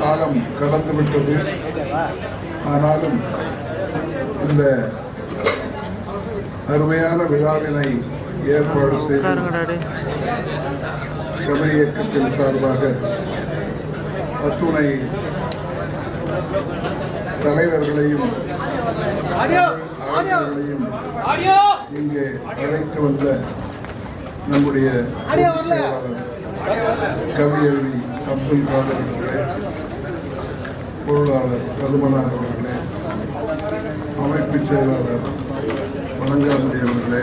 காலம் கடந்துவிட்டது ஆனாலும் இந்த அருமையான விழாவினை ஏற்பாடு செய்து தமிழ் இயக்கத்தின் சார்பாக அத்துணை தலைவர்களையும் அறிஞர்களையும் இங்கே அழைத்து வந்த நம்முடைய செயலாளர் கவியல்வி அப்துல் காதர் பொருளாளர் பதுமநாத் அவர்களே அமைப்பு செயலாளர் வணங்காமுடி அவர்களே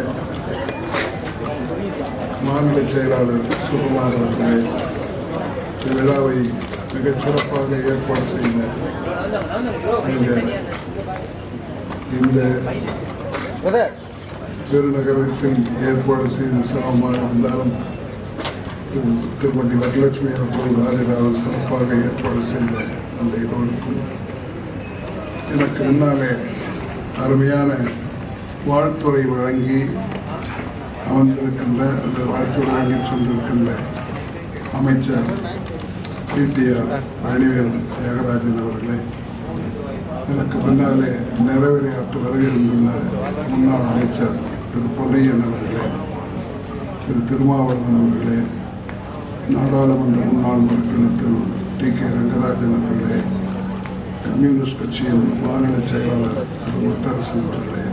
மாநில செயலாளர் சுகுமார் அவர்களே இவ்விழாவை மிகச் சிறப்பாக ஏற்பாடு செய்த இந்த பெருநகரத்தில் ஏற்பாடு செய்து சிரமமாக இருந்தாலும் திருமதி வரலட்சுமி அவர்களும் ராஜராஜ சிறப்பாக ஏற்பாடு செய்த அந்த இருவருக்கும் எனக்கு முன்னாலே அருமையான வாழ்த்துறை வழங்கி அமர்ந்திருக்கின்ற அல்லது வாழ்த்துறை வழங்கி சென்றிருக்கின்ற அமைச்சர் பிடிஆர் பழனிவேல் தியாகராஜன் அவர்களே எனக்கு பின்னாலே நிறைவேறியாற்று வருகின்ற முன்னாள் அமைச்சர் திரு. பொன்னையன் அவர்களே திரு. திருமாவளவன் அவர்களே நாடாளுமன்ற முன்னாள் உறுப்பினர் திரு. டி. கே. ரங்கராஜன் அவர்களே கம்யூனிஸ்ட் கட்சியின் மாநில செயலாளர் திரு முத்தரசன் அவர்களே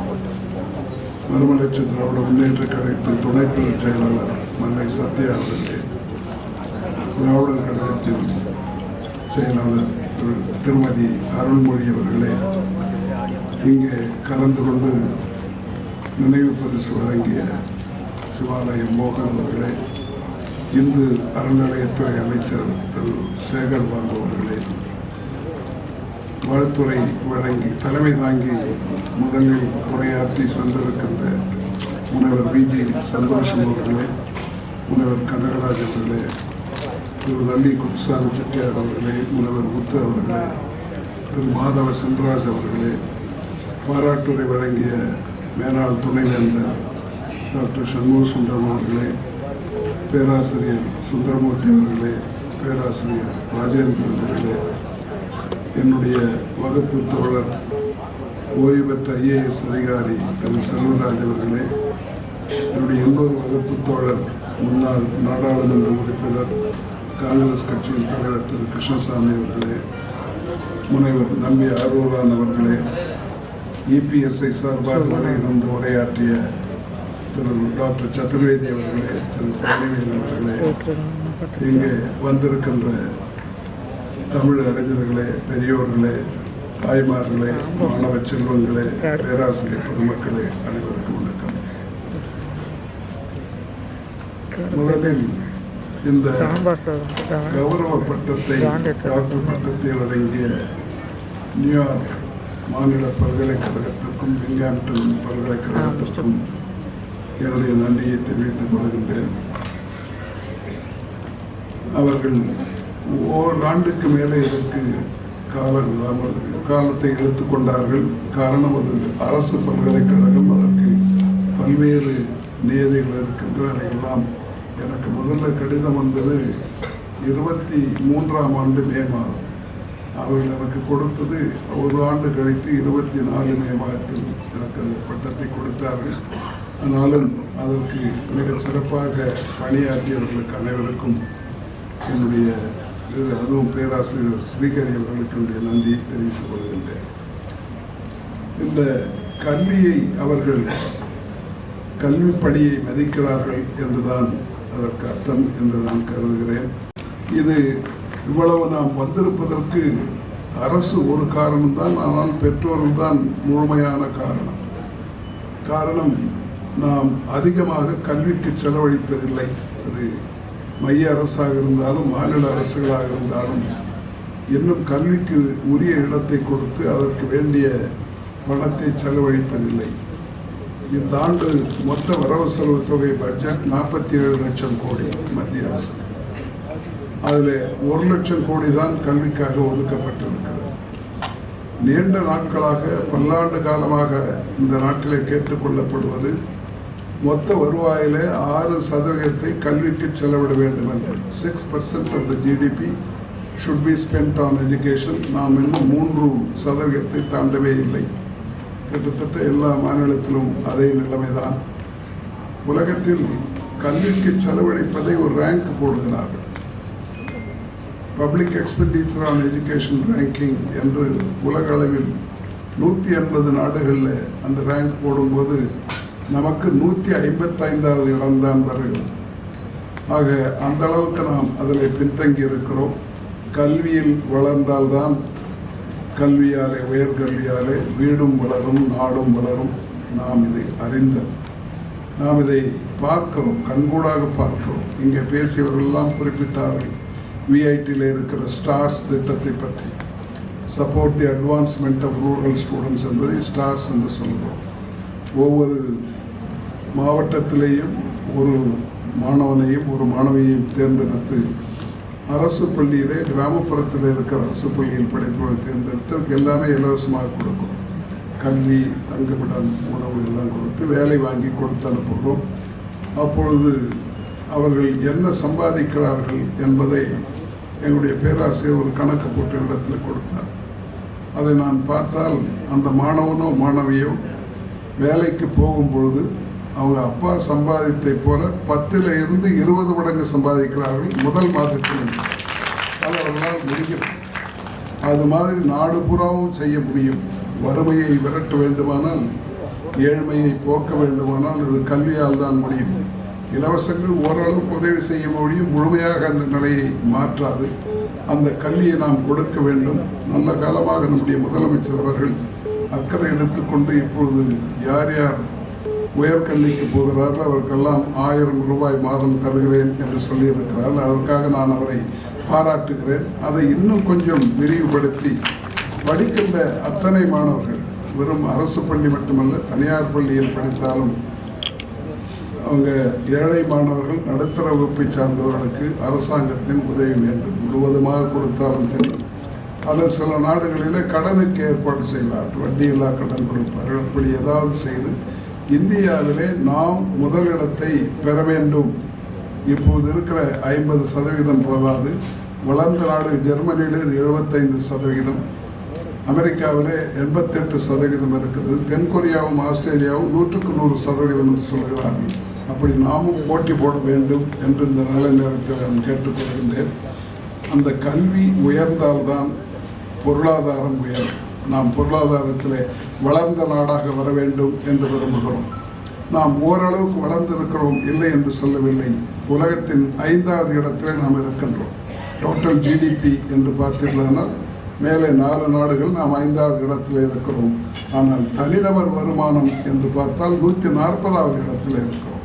மறுமலர்ச்சி திராவிட முன்னேற்ற கழகத்தின் துணை பொதுச் செயலாளர் மல்லை சத்யா அவர்களே திராவிடர் கழகத்தின் செயலாளர் திருமதி அருள்மொழி அவர்களே இங்கே கலந்து கொண்டு நினைவு பரிசு வழங்கிய சிவாலயம் மோகன் அவர்களே இந்து அறநிலையத்துறை அமைச்சர் திரு சேகர் பாபு அவர்களே வாழ்த்துறை வழங்கி தலைமை தாங்கி முதலில் உரையாற்றி சென்றிருக்கின்ற முனைவர் விஜி சந்தோஷம் அவர்களே முனைவர் கனகராஜ் அவர்களே திரு. நல்லி குப்சாமி செட்டியார் அவர்களே முனைவர் முத்து அவர்களே திரு. மாதவ சென்ராஜ் அவர்களே பாராட்டுரை வழங்கிய மேலாள் துணைவேந்தர் டாக்டர் சண்முக சுந்தரம் அவர்களே பேராசிரியர் சுந்தரமூர்த்தி அவர்களே பேராசிரியர் ராஜேந்திரன் அவர்களே என்னுடைய வகுப்பு தோழர் ஓய்வு பெற்ற ஐஏஎஸ் அதிகாரி திரு. செல்வராஜ் அவர்களே என்னுடைய இன்னொரு வகுப்பு தோழர் முன்னாள் நாடாளுமன்ற உறுப்பினர் காங்கிரஸ் கட்சியின் தலைவர் திரு. கிருஷ்ணசாமி அவர்களே முனைவர் நம்பி ஆரூரான் அவர்களே இபிஎஸ்ஐ சார்பாக வருகின்ற உரையாற்றிய திரு டாக்டர் சதுர்வேதி அவர்களே திரு பழனிவேல் அவர்களே இங்கே வந்திருக்கின்ற தமிழ் அறிஞர்களே பெரியோர்களே தாய்மார்களே மாணவ செல்வங்களே பேராசிரியர் பெருமக்களே அனைவருக்கும் வணக்கம். முதலில் இந்த கௌரவ பட்டத்தை டாக்டர் பட்டத்தை வழங்கிய நியூயார்க் மாநில பல்கலைக்கழகத்திற்கும் விஞ்ஞான்டன் பல்கலைக்கழகத்திற்கும் என்னுடைய நன்றியை தெரிவித்துக் கொள்கின்றேன். அவர்கள் ஓராண்டுக்கு மேலே இதற்கு காலம் இல்லாமல் காலத்தை எடுத்துக்கொண்டார்கள் காரணம் அது அரசு பல்கலைக்கழகம் அதற்கு பல்வேறு நியதிகள் இருக்கின்றன. அதையெல்லாம் எனக்கு முதல்ல கடிதம் வந்தது இருபத்தி மூன்றாம் ஆண்டு மே மாதம். அவர்கள் எனக்கு கொடுத்தது ஒரு ஆண்டு கழித்து இருபத்தி நாலு மே மாதத்தில் எனக்கு அந்த பட்டத்தை கொடுத்தார்கள். ஆனாலும் அதற்கு மிக சிறப்பாக பணியாற்றியவர்களுக்கு அனைவருக்கும் என்னுடைய இது அதுவும் பேராசிரியர் ஸ்ரீகரி அவர்களுக்கு என்னுடைய நன்றியை தெரிவித்துக் கொள்கின்றேன். இந்த கல்வியை அவர்கள் கல்வி பணியை மதிக்கிறார்கள் என்றுதான் அதற்கு அர்த்தம் என்று நான் கருதுகிறேன். இது இவ்வளவு நாம் வந்திருப்பதற்கு அரசு ஒரு காரணம்தான் ஆனால் பெற்றோர்கள் தான் முழுமையான காரணம். காரணம் நாம் அதிகமாக கல்விக்கு செலவழிப்பதில்லை. அது மைய அரசாக இருந்தாலும் மாநில அரசுகளாக இருந்தாலும் இன்னும் கல்விக்கு உரிய இடத்தை கொடுத்து அதற்கு வேண்டிய பணத்தை செலவழிப்பதில்லை. இந்த ஆண்டு மொத்த வரவு செலவு தொகை பட்ஜெட் நாற்பத்தி ஏழு லட்சம் கோடி மத்திய அரசு. அதில் ஒரு லட்சம் கோடி தான் கல்விக்காக ஒதுக்கப்பட்டிருக்கிறது. நீண்ட நாட்களாக பல்லாண்டு காலமாக இந்த நாட்டிலே கேட்டுக்கொள்ளப்படுவது மொத்த வருவாயில ஆறு சதவீதத்தை கல்விக்கு செலவிட வேண்டும் என்று. Six percent of the GDP should be spent on education நாம் இன்னும் மூன்று சதவீதத்தை தாண்டவே இல்லை. கிட்டத்தட்ட எல்லா மாநிலத்திலும் அதே நிலைமைதான். உலகத்தில் கல்விக்கு செலவழிப்பதை ஒரு ரேங்க் போடுகிறார்கள். Public expenditure on education ranking என்று உலக அளவில் நூற்றி எண்பது நாடுகளில் அந்த ரேங்க் போடும்போது நமக்கு நூற்றி ஐம்பத்தைந்தாவது இடம்தான் வருகிறது. ஆக அந்த அளவுக்கு நாம் அதில் பின்தங்கி இருக்கிறோம். கல்வியில் வளர்ந்தால்தான் கல்வியாலே உயர்கல்வியாலே வீடும் வளரும் நாடும் வளரும். நாம் இதை அறிந்தது. நாம் இதை பார்க்கிறோம் கண்கூடாக பார்க்கிறோம். இங்கே பேசியவர்களெல்லாம் குறிப்பிட்டார்கள் விஐடியில் இருக்கிற ஸ்டார்ஸ் திட்டத்தை பற்றி. Support the advancement of rural students என்பதை ஸ்டார்ஸ் என்று சொல்கிறோம். ஒவ்வொரு மாவட்டத்திலேயும் ஒரு மாணவனையும் ஒரு மாணவியையும் தேர்ந்தெடுத்து அரசு பள்ளியிலே கிராமப்புறத்தில் இருக்கிற அரசு பள்ளியில் படிப்பவரை தேர்ந்தெடுத்து எல்லாமே இலவசமாக கொடுக்கும். கல்வி தங்குமிடம் உணவு எல்லாம் கொடுத்து வேலை வாங்கி கொடுத்து அனுப்புகிறோம். அப்பொழுது அவர்கள் என்ன சம்பாதிக்கிறார்கள் என்பதை எங்களுடைய பேராசிரியர் ஒரு கணக்கு போட்டு இடத்தில் கொடுத்தார். அதை நான் பார்த்தால் அந்த மாணவனோ மாணவியோ வேலைக்கு போகும்பொழுது அவங்க அப்பா சம்பாதித்தை போல பத்தில் இருந்து இருபது மடங்கு சம்பாதிக்கிறார்கள் முதல் மாதத்தில். அது அவர்களால் முடியும் அது மாதிரி நாடு புறாவும் செய்ய முடியும். வறுமையை விரட்ட வேண்டுமானால் ஏழ்மையை போக்க வேண்டுமானால் அது கல்வியால் தான் முடியும். இலவசங்கள் ஓரளவுக்கு உதவி செய்ய முடியும் முழுமையாக அந்த நிலையை மாற்றாது. அந்த கல்வியை நாம் கொடுக்க வேண்டும். நல்ல காலமாக நம்முடைய முதலமைச்சர் அவர்கள் அக்கறை எடுத்துக்கொண்டு இப்பொழுது யார் யார் உயர்கல்விக்கு போகிறார்கள். அவருக்கெல்லாம் ஆயிரம் ரூபாய் மாதம் தருகிறேன் என்று சொல்லியிருக்கிறார் அதற்காக நான் அவரை பாராட்டுகிறேன். அதை இன்னும் கொஞ்சம் விரிவுபடுத்தி படிக்கின்ற அத்தனை மாணவர்கள் வெறும் அரசு பள்ளி மட்டுமல்ல தனியார் பள்ளியில் படித்தாலும் அவங்க ஏழை மாணவர்கள் நடுத்தர வகுப்பை சார்ந்தவர்களுக்கு அரசாங்கத்தின் உதவி வேண்டும். முழுவதுமாக கொடுத்தாலும் சரி. அல்லது சில நாடுகளில் கடனுக்கு ஏற்பாடு செய்வார் வட்டியில்லா கடன் கொடுப்பார்கள். அப்படி ஏதாவது செய்து இந்தியாவிலே நாம் முதலிடத்தை பெற வேண்டும். இப்போது இருக்கிற ஐம்பது சதவீதம் போதாது வளர்ந்த நாடு ஜெர்மனியிலே எழுபத்தைந்து சதவிகிதம் அமெரிக்காவிலே எண்பத்தெட்டு சதவீதம் இருக்குது. தென்கொரியாவும் ஆஸ்திரேலியாவும் நூற்றுக்கு நூறு சதவீதம் என்று சொல்கிறார்கள். அப்படி நாமும் போட்டி போட வேண்டும் என்று இந்த நல்ல நேரத்தில் நான் கேட்டுக்கொள்கின்றேன் அந்த கல்வி உயர்ந்தால்தான் பொருளாதாரம் உயரும். நாம் பொருளாதாரத்திலே வளர்ந்த நாடாக வர வேண்டும் என்று விரும்புகிறோம். நாம் ஓரளவுக்கு வளர்ந்திருக்கிறோம் இல்லை என்று சொல்லவில்லை. உலகத்தின் ஐந்தாவது இடத்தில் நாம் இருக்கின்றோம். டோட்டல் ஜிடிபி என்று பார்த்தீர்களானால் மேலே நாலு நாடுகள் நாம் ஐந்தாவது இடத்தில் இருக்கிறோம். ஆனால் தனிநபர் வருமானம் என்று பார்த்தால் நூற்றி நாற்பதாவது இடத்தில் இருக்கிறோம்.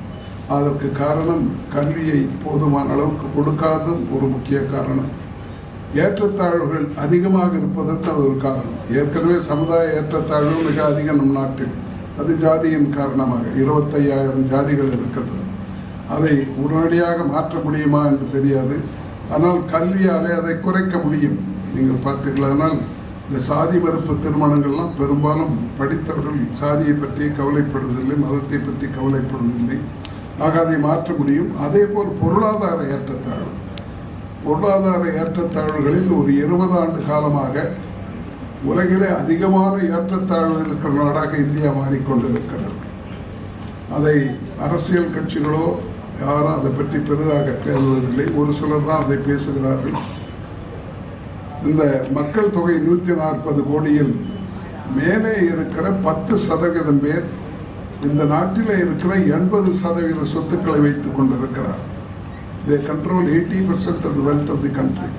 அதற்கு காரணம் கல்வியை போதுமான அளவுக்கு கொடுக்காதும் ஒரு முக்கிய காரணம். ஏற்றத்தாழ்வுகள் அதிகமாக இருப்பதற்கு அது ஒரு காரணம். ஏற்கனவே சமுதாய ஏற்றத்தாழ்வு மிக அதிகம் நம் நாட்டில். அது ஜாதியின் காரணமாக. இருபத்தையாயிரம் ஜாதிகள் இருக்கின்றன. அதை உடனடியாக மாற்ற முடியுமா என்று தெரியாது. ஆனால் கல்வியாலே அதை குறைக்க முடியும். நீங்கள் பார்த்தீர்களானால் இந்த சாதி மறுப்பு திருமணங்கள்லாம் பெரும்பாலும் படித்தவர்கள் சாதியை பற்றி கவலைப்படுவதில்லை மதத்தை பற்றி கவலைப்படுவதில்லை. ஆக அதை மாற்ற முடியும். அதே போல் பொருளாதார ஏற்றத்தாழ்வு. பொருளாதார ஏற்றத்தாழ்வுகளில் ஒரு இருபது ஆண்டு காலமாக உலகிலே அதிகமான ஏற்றத்தாழ்வு இருக்கிற நாடாக இந்தியா மாறிக்கொண்டிருக்கிறது. அதை அரசியல் கட்சிகளோ யாரும் அதை பற்றி பெரிதாக பேசுவதில்லை. ஒரு சிலர் தான் அதை பேசுகிறார்கள். இந்த மக்கள் தொகை நூற்றி நாற்பது கோடியில் மேலே இருக்கிற பத்து சதவீதம் பேர் இந்த நாட்டில் இருக்கிற எண்பது சதவீத சொத்துக்களை வைத்துக் கொண்டிருக்கிறார். They control eighty percent of the wealth of the country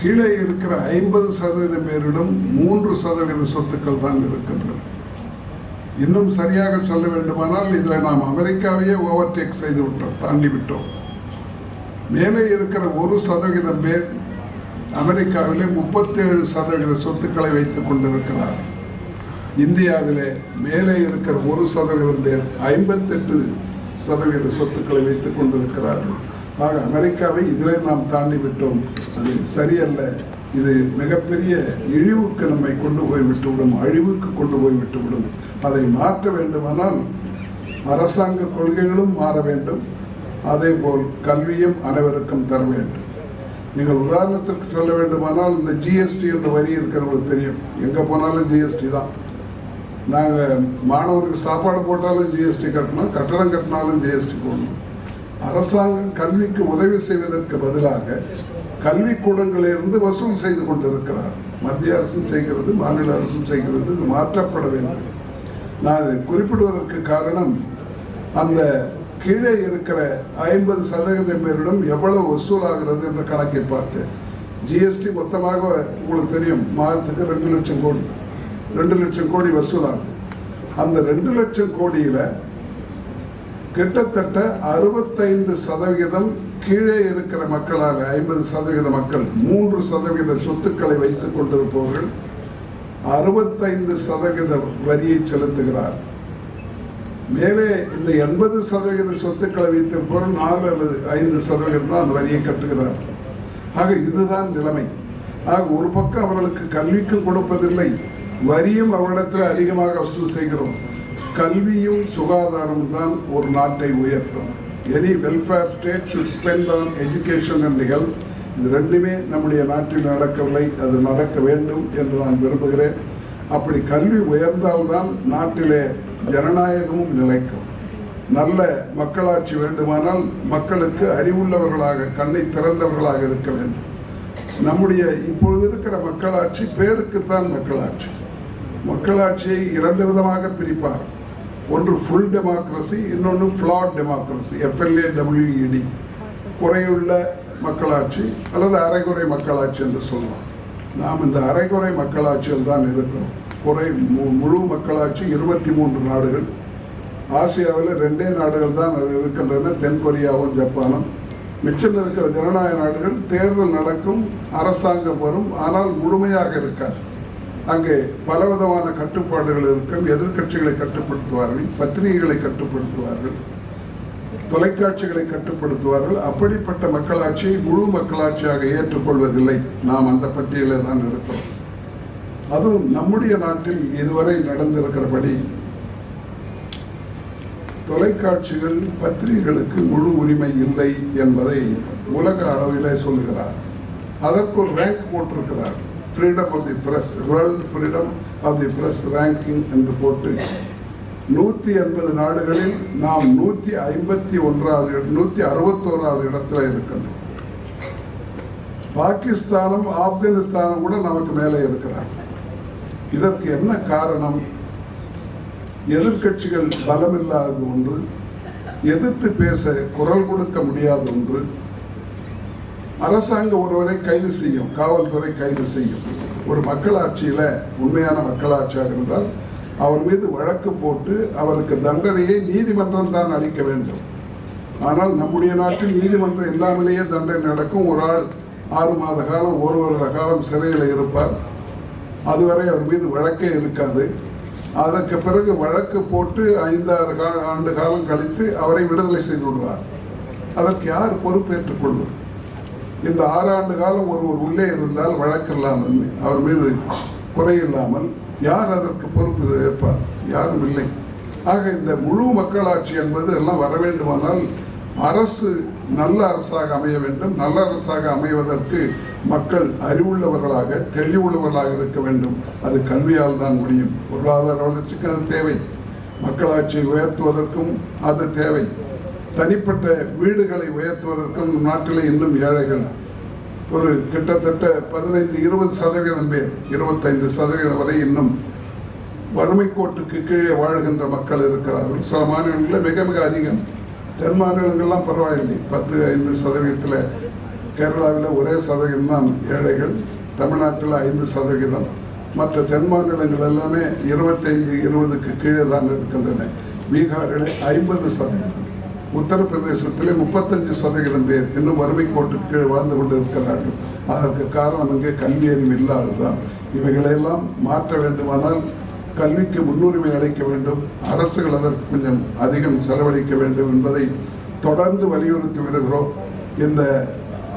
கீழே இருக்கிற ஐம்பது சதவீதம் பேரிடம் மூன்று சதவீத சொத்துக்கள் தான் இருக்கின்றன. இன்னும் சரியாக சொல்ல வேண்டுமானால் இதில் நாம் அமெரிக்காவையே ஓவர்டேக் செய்து விட்டோம் தாண்டி விட்டோம். மேலே இருக்கிற ஒரு சதவீதம் பேர் அமெரிக்காவிலே முப்பத்தேழு சதவீத சொத்துக்களை வைத்துக் கொண்டிருக்கிறார். இந்தியாவிலே மேலே இருக்கிற ஒரு சதவீதம் பேர் ஐம்பத்தெட்டு சதவீத சொத்துக்களை வைத்துக் கொண்டிருக்கிறார்கள். ஆக அமெரிக்காவை இதிலே நாம் தாண்டி விட்டோம். அது சரியல்ல. இது மிகப்பெரிய இழிவுக்கு நம்மை கொண்டு போய் விட்டுவிடும் அழிவுக்கு கொண்டு போய் விட்டுவிடும் அதை மாற்ற வேண்டுமானால் அரசாங்க கொள்கைகளும் மாற வேண்டும். அதேபோல் கல்வியும் அனைவருக்கும் தர வேண்டும். நீங்கள் உதாரணத்திற்கு சொல்ல வேண்டுமானால் இந்த ஜிஎஸ்டி என்ற வரி இருக்கிறவங்களுக்கு தெரியும். எங்கே போனாலும் ஜிஎஸ்டி தான். நாங்கள் மாணவருக்கு சாப்பாடு போட்டாலும் ஜிஎஸ்டி கட்டணும் கட்டடம் கட்டினாலும் ஜிஎஸ்டி போடணும். அரசாங்கம் கல்விக்கு உதவி செய்வதற்கு பதிலாக கல்விக்கூடங்களிலிருந்து வசூல் செய்து கொண்டிருக்கிறார். மத்திய அரசும் செய்கிறது மாநில அரசும் செய்கிறது இது மாற்றப்பட வேண்டும். நான் இதை குறிப்பிடுவதற்கு காரணம் அந்த கீழே இருக்கிற ஐம்பது சதவீதம் பேரிடம் எவ்வளவு வசூலாகிறது என்ற கணக்கை பார்த்தேன் ஜிஎஸ்டி மொத்தமாக உங்களுக்கு தெரியும் மாதத்துக்கு ரெண்டு லட்சம் கோடி. ரெண்டு லட்சம் கோடி வசூலாகுது. அந்த ரெண்டு லட்சம் கோடியில் கிட்டத்தட்ட அறுபத்தைந்து சதவிகிதம் கீழே இருக்கிற மக்களாக ஐம்பது சதவீத மக்கள் மூன்று சதவீத சொத்துக்களை வைத்துக் கொண்டிருப்பவர்கள் அறுபத்தைந்து சதவீத வரியை செலுத்துகிறார். மேலே இந்த எண்பது சதவீத சொத்துக்களை வைத்திருப்பவர் நாலு அல்லது ஐந்து சதவீதம் தான் அந்த வரியை கட்டுகிறார். ஆக இதுதான் நிலைமை. ஆக ஒரு பக்கம் அவர்களுக்கு கல்விக்கும் கொடுப்பதில்லை. வரியும் அவரிடத்தில் அதிகமாக வசூல் செய்கிறோம். கல்வியும் சுகாதாரமும் தான் ஒரு நாட்டை உயர்த்தும். Any welfare state should spend on education and health இது ரெண்டுமே நம்முடைய நாட்டில் நடக்கவில்லை. அது நடக்க வேண்டும் என்று நான் விரும்புகிறேன். அப்படி கல்வி உயர்ந்தால்தான் நாட்டிலே ஜனநாயகமும் நிலைக்கும். நல்ல மக்களாட்சி வேண்டுமானால் மக்களுக்கு அறிவுள்ளவர்களாக கண்ணை திறந்தவர்களாக இருக்க வேண்டும். நம்முடைய இப்பொழுது இருக்கிற மக்களாட்சி பேருக்குத்தான் மக்களாட்சி. மக்களாட்சியை இரண்டு விதமாக பிரிப்பார். ஒன்று ஃபுல் டெமோக்ரஸி இன்னொன்று flawed democracy F L A W E D குறையுள்ள மக்களாட்சி அல்லது அரைகுறை மக்களாட்சி என்று சொல்லலாம். நாம் இந்த அரைகுறை மக்களாட்சியில் தான் இருக்கிறோம். குறை மு- முழு மக்களாட்சி இருபத்தி மூன்று நாடுகள். ஆசியாவில் ரெண்டே நாடுகள் தான் அது இருக்கின்றன. தென்கொரியாவும் ஜப்பானும். மிச்சம் இருக்கிற ஜனநாயக நாடுகள் தேர்தல் நடக்கும் அரசாங்கம் வரும் ஆனால் முழுமையாக இருக்காது. அங்கே பலவிதமான கட்டுப்பாடுகள் இருக்கும். எதிர்க்கட்சிகளை கட்டுப்படுத்துவார்கள் பத்திரிகைகளை கட்டுப்படுத்துவார்கள் தொலைக்காட்சிகளை கட்டுப்படுத்துவார்கள். அப்படிப்பட்ட மக்களாட்சியை முழு மக்களாட்சியாக ஏற்றுக்கொள்வதில்லை. நாம் அந்த பட்டியலில் தான் இருக்கிறோம். அதுவும் நம்முடைய நாட்டில் இதுவரை நடந்திருக்கிறபடி தொலைக்காட்சிகள் பத்திரிகைகளுக்கு முழு உரிமை இல்லை என்பதை உலக அளவிலே சொல்லுகிறார். அதற்கு ஒரு ரேங்க் போட்டிருக்கிறார் freedom of the press world freedom of the press ranking என்று போட்டு நூற்றி எண்பது நாடுகளில் நாம் நூற்றி ஐம்பத்தி ஒன்றாவது நூற்றி அறுபத்தோராவது இடத்துல இருக்கின்றோம் பாகிஸ்தானும் ஆப்கானிஸ்தானும் கூட நமக்கு மேலே இருக்கிறாங்க. இதற்கு என்ன காரணம்? எதிர்க்கட்சிகள் பலமில்லாதது ஒன்று எதிர்த்து பேச குரல் கொடுக்க முடியாத ஒன்று அரசாங்கம் ஒருவரை கைது செய்யும் காவல்துறை கைது செய்யும். ஒரு மக்களாட்சியில் உண்மையான மக்களாட்சியாக இருந்தால் அவர் மீது வழக்கு போட்டு அவருக்கு தண்டனையை நீதிமன்றம் தான் அளிக்க வேண்டும். ஆனால் நம்முடைய நாட்டில் நீதிமன்றம் இல்லாமலேயே தண்டனை நடக்கும். ஒரு ஆள் ஆறு மாத காலம் ஒரு வருட காலம் சிறையில் இருப்பார். அதுவரை அவர் மீது வழக்கே இருக்காது. அதற்கு பிறகு வழக்கு போட்டு ஐந்தாறு கா ஆண்டு காலம் கழித்து அவரை விடுதலை செய்து விடுவார். அதற்கு யார் பொறுப்பேற்றுக் கொள்வது? இந்த ஆறாண்டு காலம் ஒருவர் உள்ளே இருந்தால் வழக்கில்லாமல் அவர் மீது குறை இல்லாமல் யார் அதற்கு பொறுப்பு ஏற்பார்? யாரும் இல்லை. ஆக இந்த முழு மக்களாட்சி என்பது எல்லாம் வர வேண்டுமானால் அரசு நல்ல அரசாக அமைய வேண்டும். நல்ல அரசாக அமைவதற்கு மக்கள் அறிவுள்ளவர்களாக தெளிவுள்ளவர்களாக இருக்க வேண்டும். அது கல்வியால் தான் முடியும். பொருளாதார வளர்ச்சிக்கு அது தேவை. மக்களாட்சியை உயர்த்துவதற்கும் அது தேவை. தனிப்பட்ட வீடுகளை உயர்த்துவதற்கும் நம் இன்னும் ஏழைகள் ஒரு கிட்டத்தட்ட பதினைந்து இருபது சதவீதம் பேர் இருபத்தைந்து சதவீதம் வரை இன்னும் வறுமை கோட்டுக்கு கீழே வாழ்கின்ற மக்கள் இருக்கிறார்கள். சில மாநிலங்களில் மிக மிக அதிகம். தென் மாநிலங்கள்லாம் பரவாயில்லை. பத்து ஐந்து சதவீதத்தில் கேரளாவில் ஒரே சதவீதம் தான் ஏழைகள். தமிழ்நாட்டில் ஐந்து சதவீதம். மற்ற தென் மாநிலங்கள் எல்லாமே இருபத்தைந்து இருபதுக்கு கீழே தான் இருக்கின்றன. பீகாரில் ஐம்பது சதவீதம். உத்தரப்பிரதேசத்திலே முப்பத்தஞ்சு சதவீதம் பேர் இன்னும் வறுமை கோட்டுக்கு கீழ் வாழ்ந்து கொண்டு இருக்கிறார்கள் அதற்கு காரணம் இங்கே கல்வி அறிவு இல்லாததுதான். இவைகளெல்லாம் மாற்ற வேண்டுமானால் கல்விக்கு முன்னுரிமை அளிக்க வேண்டும். அரசுகள் அதற்கு கொஞ்சம் அதிகம் செலவழிக்க வேண்டும் என்பதை தொடர்ந்து வலியுறுத்தி வருகிறோம் இந்த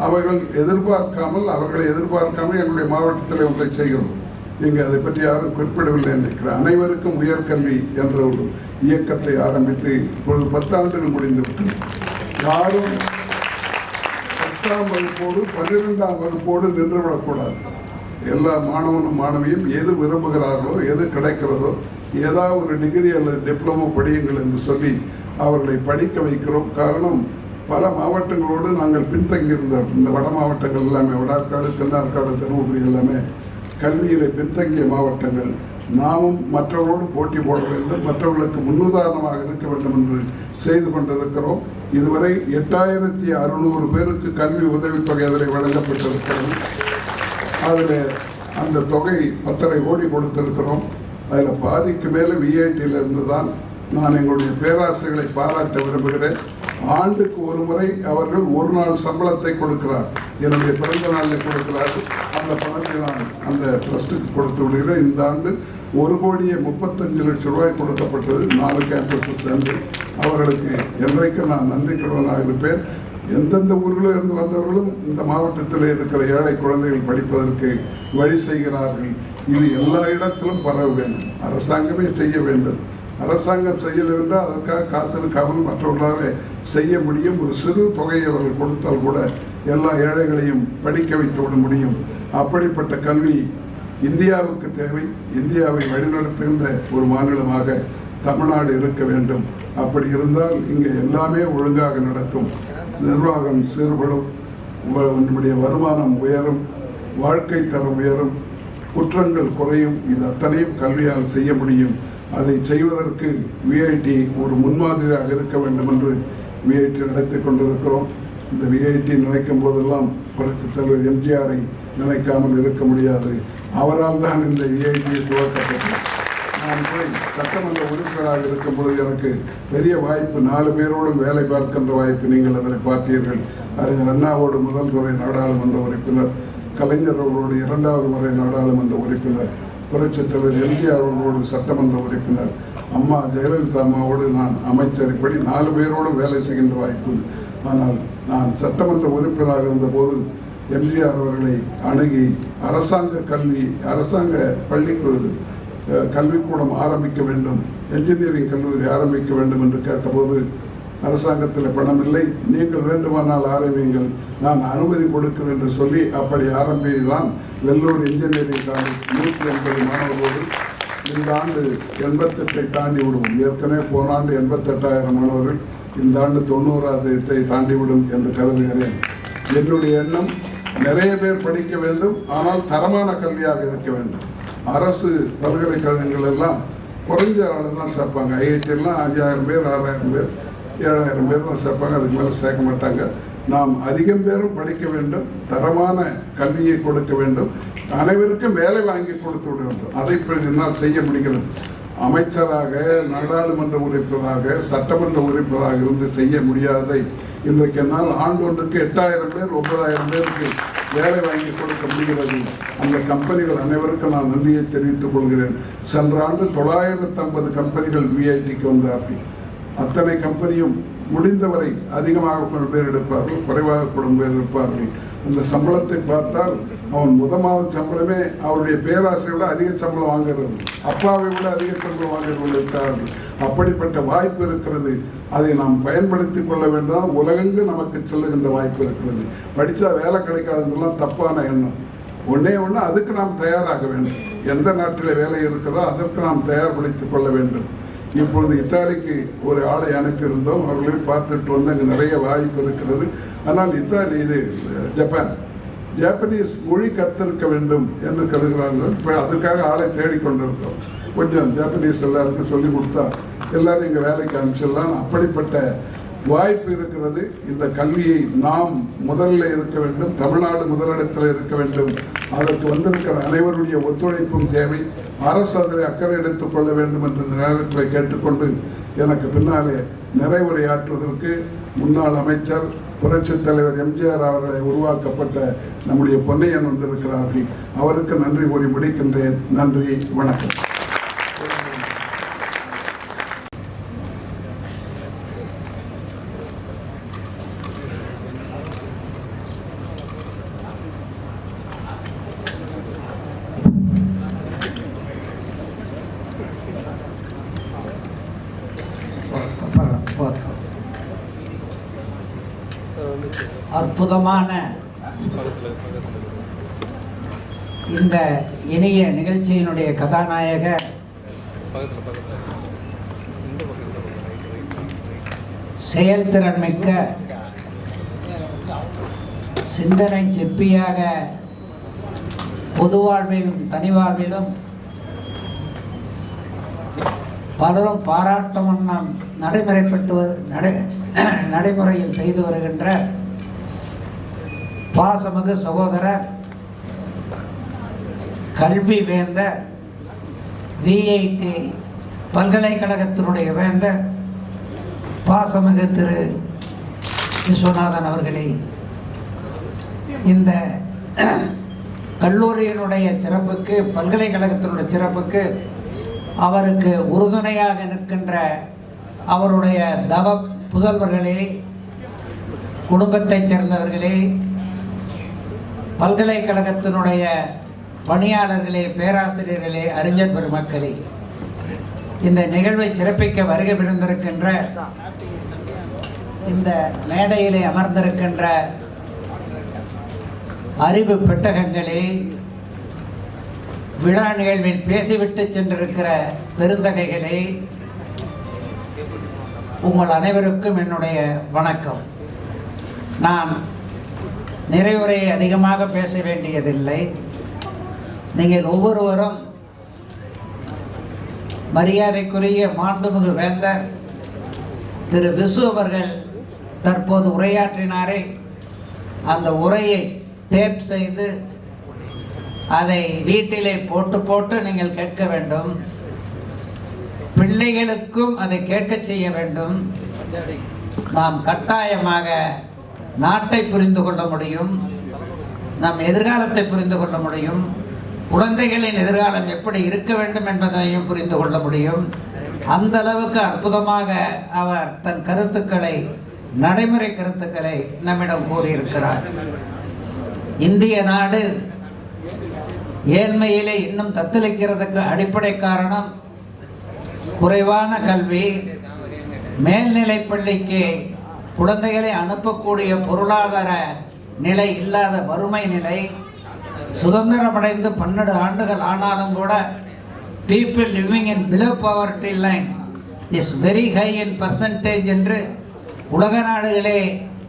அவர்கள் எதிர்பார்க்காமல் அவர்களை எதிர்பார்க்காமல் எங்களுடைய மாவட்டத்தில் ஒன்றை செய்கிறோம். இங்கு அதை பற்றி யாரும் குறிப்பிடவில்லை நினைக்கிறேன். அனைவருக்கும் உயர்கல்வி என்ற ஒரு இயக்கத்தை ஆரம்பித்து இப்பொழுது பத்தாண்டுகள் முடிந்துவிட்டது யாரும் பத்தாம் வகுப்போடு பன்னிரெண்டாம் வகுப்போடு நின்றுவிடக்கூடாது. எல்லா மாணவனும் மாணவியும் எது விரும்புகிறார்களோ எது கிடைக்கிறதோ ஏதாவது ஒரு டிகிரி அல்லது டிப்ளமோ படியுங்கள் என்று சொல்லி அவர்களை படிக்க வைக்கிறோம். காரணம் பல மாவட்டங்களோடு நாங்கள் பின்தங்கியிருந்த இந்த வட மாவட்டங்கள் எல்லாமே வடார்காடு தென்னார்காடு தருமபுரி எல்லாமே கல்வியில் பின்தங்கிய மாவட்டங்கள். நாமும் மற்றவர்களோடு போட்டி போட வேண்டும். மற்றவர்களுக்கு முன்னுதாரணமாக இருக்க வேண்டும் என்று செய்து கொண்டிருக்கிறோம். இதுவரை எட்டாயிரத்தி அறுநூறு பேருக்கு கல்வி உதவித்தொகை அதில் வழங்கப்பட்டிருக்கிறது. அதில் அந்த தொகை பத்தரை கோடி கொடுத்திருக்கிறோம். அதில் பாதிக்கு மேலே விஐடியிலிருந்து தான் நான் எங்களுடைய பேராசிரியர்களை பாராட்ட விரும்புகிறேன். ஆண்டுக்கு ஒரு முறை அவர்கள் ஒரு நாள் சம்பளத்தை கொடுக்கிறார். என்னுடைய பிறந்த நாளில் கொடுக்கிறார்கள் அந்த பணத்தை நான் அந்த ட்ரஸ்ட்டுக்கு கொடுத்து விடுகிறேன். இந்த ஆண்டு ஒரு கோடியே முப்பத்தஞ்சு லட்சம் ரூபாய் கொடுக்கப்பட்டது. நாலு கேம்பஸஸ் சேர்ந்து அவர்களுக்கு என்றைக்கு நான் நன்றி கடனாக இருப்பேன். எந்தெந்த ஊரில் இருந்து வந்தவர்களும் இந்த மாவட்டத்தில் இருக்கிற ஏழை குழந்தைகள் படிப்பதற்கு வழி செய்கிறார்கள். இது எல்லா இடத்திலும் பரவ வேண்டும். அரசாங்கமே செய்ய வேண்டும். அரசாங்கம் செய்யல என்றால் அதற்காக காத்திருக்காமல் மற்றவர்களால் செய்ய முடியும். ஒரு சிறு தொகையை அவர்கள் கொடுத்தால் கூட எல்லா ஏழைகளையும் படிக்க வைத்து விட முடியும். அப்படிப்பட்ட கல்வி இந்தியாவுக்கு தேவை. இந்தியாவை வழிநடத்துகின்ற ஒரு மாநிலமாக தமிழ்நாடு இருக்க வேண்டும். அப்படி இருந்தால் இங்கே எல்லாமே ஒழுங்காக நடக்கும். நிர்வாகம் சீர்படும். உங்க- நம்முடைய வருமானம் உயரும். வாழ்க்கை தரம் உயரும். குற்றங்கள் குறையும். இது அத்தனையும் கல்வியால் செய்ய முடியும். அதை செய்வதற்கு விஐடி ஒரு முன்மாதிரியாக இருக்க வேண்டும் என்று விஐடி நடத்தி கொண்டிருக்கிறோம். இந்த விஐடி நினைக்கும் போதெல்லாம் புரட்சித் தலைவர் எம்ஜிஆரை நினைக்காமல் இருக்க முடியாது. அவரால் தான் இந்த விஐடியை துவக்கப்பட்டது. நான் போய் சட்டமன்ற உறுப்பினராக இருக்கும் பொழுது எனக்கு பெரிய வாய்ப்பு நாலு பேரோடும் வேலை பார்க்கின்ற வாய்ப்பு நீங்கள் அதில் பார்த்தீர்கள். அறிஞர் அண்ணாவோடு முதல் துறை நாடாளுமன்ற உறுப்பினர் கலைஞர் அவர்களோடு இரண்டாவது முறை நாடாளுமன்ற உறுப்பினர் புரட்சித் தலைவர் எம்ஜிஆர் அவர்களோடு சட்டமன்ற உறுப்பினர் அம்மா ஜெயலலிதா அம்மாவோடு நான் அமைச்சர் இப்படி நாலு பேரோடும் வேலை செய்கின்ற வாய்ப்பு. ஆனால் நான் சட்டமன்ற உறுப்பினராக இருந்தபோது எம்ஜிஆர் அவர்களை அணுகி அரசாங்க கல்வி அரசாங்க பள்ளிக்கூட கல்விக்கூடம் ஆரம்பிக்க வேண்டும் என்ஜினியரிங் கல்லூரி ஆரம்பிக்க வேண்டும் என்று கேட்டபோது அரசாங்கத்தில் பணம் இல்லை நீங்கள் வேண்டுமானால் ஆரம்பியுங்கள் நான் அனுமதி கொடுக்கிறேன் என்று சொல்லி அப்படி ஆரம்பிதான் வெள்ளூர் இன்ஜினியரிங் காலேஜ். நூற்றி எண்பது மாணவர்களோடு இந்த ஆண்டு எண்பத்தெட்டை தாண்டி விடுவோம் ஏற்கனவே போன ஆண்டு எண்பத்தெட்டாயிரம் மாணவர்கள் இந்த ஆண்டு தொண்ணூறாயிரத்தை தாண்டிவிடும் என்று கருதுகிறேன். என்னுடைய எண்ணம் நிறைய பேர் படிக்க வேண்டும். ஆனால் தரமான கல்வியாக இருக்க வேண்டும். அரசு பல்கலைக்கழகங்கள் எல்லாம் குறைஞ்ச ஆள் தான் சேர்ப்பாங்க. ஐஐடியெல்லாம் அஞ்சாயிரம் பேர் ஆறாயிரம் பேர். ஏழாயிரம் பேர் சேர்ப்பாங்க அதுக்கு மேலே சேர்க்க மாட்டாங்க. நாம் அதிகம் பேரும் படிக்க வேண்டும் தரமான கல்வியை கொடுக்க வேண்டும் அனைவருக்கும் வேலை வாங்கி கொடுத்து விட வேண்டும். அதை இப்பொழுது என்னால் செய்ய முடிகிறது. அமைச்சராக நாடாளுமன்ற உறுப்பினராக சட்டமன்ற உறுப்பினராக இருந்து செய்ய முடியாதை இன்றைக்கு என்னால் ஆண்டொன்றுக்கு எட்டாயிரம் பேர் ஒன்பதாயிரம் பேருக்கு வேலை வாங்கி கொடுக்க முடிகிறது. அந்த கம்பெனிகள் அனைவருக்கும் நான் நன்றியை தெரிவித்துக் கொள்கிறேன். சென்ற ஆண்டு தொள்ளாயிரத்து ஐம்பது கம்பெனிகள் விஐடிக்கு வந்தார்கள். அத்தனை கம்பெனியும் முடிந்தவரை அதிகமாக கொண்டு பேர் எடுப்பார்கள் குறைவாக கொண்டு பேர் எடுப்பார்கள் அந்த சம்பளத்தை பார்த்தால் அவன் முத மாத சம்பளமே அவருடைய பேராசையை விட அதிக சம்பளம் வாங்குறது அப்பாவை விட அதிக சம்பளம் வாங்குறவர்கள் இருக்கிறார்கள் அப்படிப்பட்ட வாய்ப்பு இருக்கிறது. அதை நாம் பயன்படுத்தி கொள்ள வேண்டாம் உலகெங்கு நமக்கு சொல்லுகின்ற வாய்ப்பு இருக்கிறது. படித்தா வேலை கிடைக்காதுன்றலாம் தப்பான எண்ணம். ஒன்றே ஒன்று அதுக்கு நாம் தயாராக வேண்டும். எந்த நாட்டில் வேலை இருக்கிறதோ அதற்கு நாம் தயார்படுத்திக் கொள்ள வேண்டும். இப்பொழுது இத்தாலிக்கு ஒரு ஆளை அனுப்பியிருந்தோம். அவர்களை பார்த்துட்டு வந்து அங்கே நிறைய வாய்ப்பு இருக்கிறது. ஆனால் இத்தாலி இது ஜப்பான். ஜாப்பனீஸ் மொழி கற்றிருக்க வேண்டும் என்று கருதுகிறார்கள். இப்போ அதுக்காக ஆளை தேடிக்கொண்டிருக்கிறோம் கொஞ்சம் ஜாப்பனீஸ் எல்லாருக்கும் சொல்லி கொடுத்தா எல்லாரும் இங்கே வேலைக்கு அனுப்பிச்சிடலாம். அப்படிப்பட்ட வாய்ப்பு இருக்கிறது. இந்த கல்வியை நாம் முதலில் இருக்க வேண்டும் தமிழ்நாடு முதலிடத்தில் இருக்க வேண்டும். அதற்கு வந்திருக்கிற அனைவருடைய ஒத்துழைப்பும் தேவை. அரசு அதில் அக்கறை எடுத்துக் கொள்ள வேண்டும் என்ற நேரத்தில் கேட்டுக்கொண்டு எனக்கு பின்னாலே நிறைவுரையாற்றுவதற்கு முன்னாள் அமைச்சர் புரட்சித் தலைவர் எம்ஜிஆர் அவர்களை உருவாக்கப்பட்ட நம்முடைய பொன்னையன் வந்திருக்கிறார்கள். அவருக்கு நன்றி கூறி முடிக்கின்றேன். நன்றி வணக்கம். அற்புதமான இந்த இணைய நிகழ்ச்சியினுடைய கதாநாயகர் செயல்திறன் மிக்க சிந்தனை சிற்பியாக பொது வாழ்விலும் தனி வாழ்விலும் பலரும் பாராட்டும் வண்ணம் நடைமுறைப்பட்டு நடை நடைமுறையில் செய்து வருகின்ற பாசமிகு சகோதரர் கல்வி வேந்தர் விஐடி பல்கலைக்கழகத்தினுடைய வேந்தர் பாசமிகு திரு விஸ்வநாதன் அவர்களே இந்த கல்லூரியினுடைய சிறப்புக்கு பல்கலைக்கழகத்தினுடைய சிறப்புக்கு அவருக்கு உறுதுணையாக நிற்கின்ற அவருடைய தவ புதல்வர்களே குடும்பத்தைச் சேர்ந்தவர்களே பல்கலைக்கழகத்தினுடைய பணியாளர்களே பேராசிரியர்களே அறிஞர் பெருமக்களே இந்த நிகழ்வை சிறப்பிக்க வருகை புரிந்திருக்கின்ற இந்த மேடையிலே அமர்ந்திருக்கின்ற அறிவு பெட்டகங்களே விழா நிகழ்வில் பேசிவிட்டு சென்றிருக்கிற பெருந்தகைகளே உங்கள் அனைவருக்கும் என்னுடைய வணக்கம். நான் நிறைவுரையை அதிகமாக பேச வேண்டியதில்லை. நீங்கள் ஒவ்வொருவரும் மரியாதைக்குரிய மாண்புமிகு வேந்தர் திரு விசு அவர்கள் தற்போது உரையாற்றினாரே. அந்த உரையை டேப் செய்து அதை வீட்டிலே போட்டு போட்டு நீங்கள் கேட்க வேண்டும். பிள்ளைகளுக்கும் அதை கேட்க செய்ய வேண்டும். நாம் கட்டாயமாக நாட்டை புரிந்து கொள்ள முடியும் நம் எதிர்காலத்தை புரிந்து கொள்ள முடியும் குழந்தைகளின் எதிர்காலம் எப்படி இருக்க வேண்டும் என்பதையும் புரிந்து கொள்ள முடியும். அந்த அளவுக்கு அற்புதமாக அவர் தன் கருத்துக்களை நடைமுறை கருத்துக்களை நம்மிடம் கூறியிருக்கிறார். இந்திய நாடு ஏழ்மையிலே இன்னும் தத்தளிக்கிறதுக்கு அடிப்படை காரணம் குறைவான கல்வி மேல்நிலை பள்ளிக்கு குழந்தைகளை அனுப்பக்கூடிய பொருளாதார நிலை இல்லாத வறுமை நிலை சுதந்திரமடைந்து பன்னெண்டு ஆண்டுகள் ஆனாலும் கூட people living in below poverty line is very high in percentage என்று உலக நாடுகளே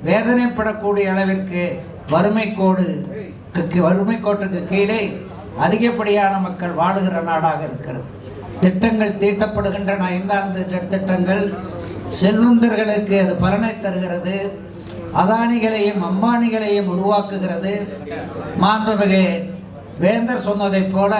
வேதனைப்படக்கூடிய அளவிற்கு வறுமை கோடு வறுமை கோட்டுக்கு கீழே அதிகப்படியான மக்கள் வாழுகிற நாடாக இருக்கிறது. திட்டங்கள் தீட்டப்படுகின்றன. ஐந்தாண்டு திட்டங்கள் செல்வந்தர்களுக்கு அது பலனை தருகிறது. அதானிகளையும் அம்பானிகளையும் உருவாக்குகிறது. மாண்புமிகு வேந்தர் சொன்னதைப் போல